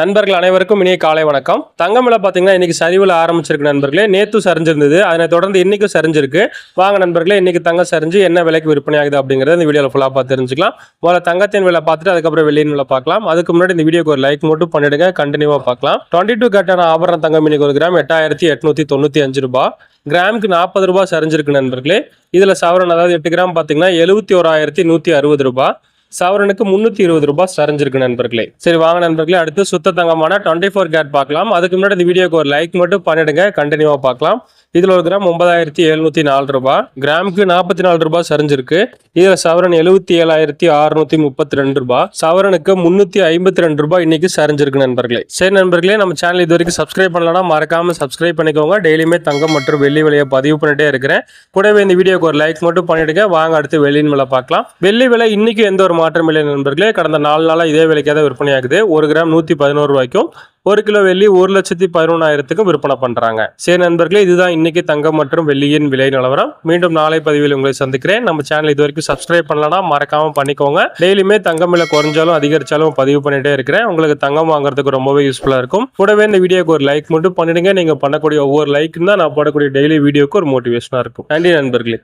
நண்பர்கள் அனைவருக்கும் இனிய காலை வணக்கம். தங்கம் விலை பார்த்தீங்கன்னா இன்னைக்கு சரிவில் ஆரம்பிச்சிருக்கு நண்பர்களே. நேத்து சரிஞ்சிருந்தது. அதனை தொடர்ந்து இன்னைக்கும் சரிஞ்சிருக்கு. வாங்க நண்பர்களே இன்னைக்கு தங்கம் சரிஞ்சு என்ன விலைக்கு விற்பனை ஆகுது அப்படிங்கிறத இந்த வீடியோவில் ஃபுல்லாக பார்த்து தெரிஞ்சுக்கலாம். முதல்ல தங்கத்தின் விலை பார்த்துட்டு அதுக்கப்புறம் வெளியின் விலை பார்க்கலாம். அதுக்கு முன்னாடி இந்த வீடியோக்கு ஒரு லைக் மட்டும் பண்ணிடுங்க. கண்டினியூவாக பார்க்கலாம். டுவெண்ட்டி டூ கட்டான ஆபரண தங்கம் இன்னைக்கு ஒரு கிராம் எட்டாயிரத்தி எட்நூற்றி தொண்ணூற்றி அஞ்சு ரூபாய் கிராமுக்கு நாற்பது ரூபாய் சரிஞ்சிருக்கு நண்பர்களே. இதில் சவரன் அதாவது எட்டு கிராம் பார்த்தீங்கன்னா எழுபத்தி ஓராயிரத்தி நூற்றி அறுபது ரூபாய் சவரனுக்கு முந்நூற்றி இருபது ரூபாய் சரிஞ்சிருக்கு நண்பர்களே. சரி வாங்க நண்பர்களே அடுத்து சுத்த தங்கமான டுவெண்ட்டி ஃபோர் கேட் பார்க்கலாம். அதுக்கு முன்னாடி இந்த வீடியோக்கு ஒரு லைக் மட்டும் பண்ணிடுங்க. கண்டினியூவாக பார்க்கலாம். இதில் ஒரு கிராம் ஒன்பதாயிரத்தி எழுநூற்றி நாலு ரூபாய். கிராமுக்கு நாற்பத்தி நாலு ரூபாய் சரிஞ்சிருக்கு இதில் சவரன் எழுபத்தி ஏழாயிரத்தி அறுநூத்தி முப்பத்தி ரெண்டு ரூபாய். சவரனுக்கு முந்நூற்றி ஐம்பத்தி ரெண்டு ரூபாய் இன்னைக்கு சரிஞ்சிருக்கு நண்பர்களே. சரி நண்பர்களே நம்ம சேனல் இது வரைக்கும் சப்ஸ்கிரைப் பண்ணலன்னா மறக்காம சப்ஸ்கிரைப் பண்ணிக்கோங்க. டெய்லியுமே தங்கம் மற்றும் வெள்ளி விலையை பதிவு பண்ணிட்டே இருக்கிறேன். கூடவே இந்த வீடியோக்கு ஒரு லைக் மட்டும் பண்ணிடுங்க. வாங்க அடுத்து வெள்ளியின் விலை பார்க்கலாம். வெள்ளி விலை இன்னைக்கு எந்த ஒரு மாற்றம் இல்லை நண்பர்களே கடந்த நாலு நாளாக இதே விலைக்காக தான் விற்பனை ஆகுது ஒரு கிராம் நூற்றி பதினோரு ரூபாய்க்கும் ஒரு கிலோ வெள்ளி ஒரு லட்சத்தி பதினொன்றாயிரத்துக்கும் விற்பனை பண்ணுறாங்க சரி நண்பர்களே இதுதான் இன்னைக்கு தங்கம் மற்றும் வெள்ளியின் விலை நிலவரம். மீண்டும் நாளை பதிவில் உங்களை சந்திக்கிறேன். நம்ம சேனல் இது வரைக்கும் சப்ஸ்கிரைப் பண்ணலாம் மறக்காமல் பண்ணிக்கோங்க. டெய்லியுமே தங்கம் விலை குறைஞ்சாலும் அதிகரிச்சாலும் பதிவு பண்ணிகிட்டே இருக்கிறேன். உங்களுக்கு தங்கம் வாங்குறதுக்கு ரொம்பவே யூஸ்ஃபுல்லாக இருக்கும். கூடவே இந்த வீடியோக்கு ஒரு லைக் மட்டும் பண்ணிடுங்க. நீங்கள் பண்ணக்கூடிய ஒவ்வொரு லைக்கும் தான் நான் போடக்கூடிய டெய்லி வீடியோக்கு ஒரு மோட்டிவேஷனாக இருக்கும். நன்றி நண்பர்களே.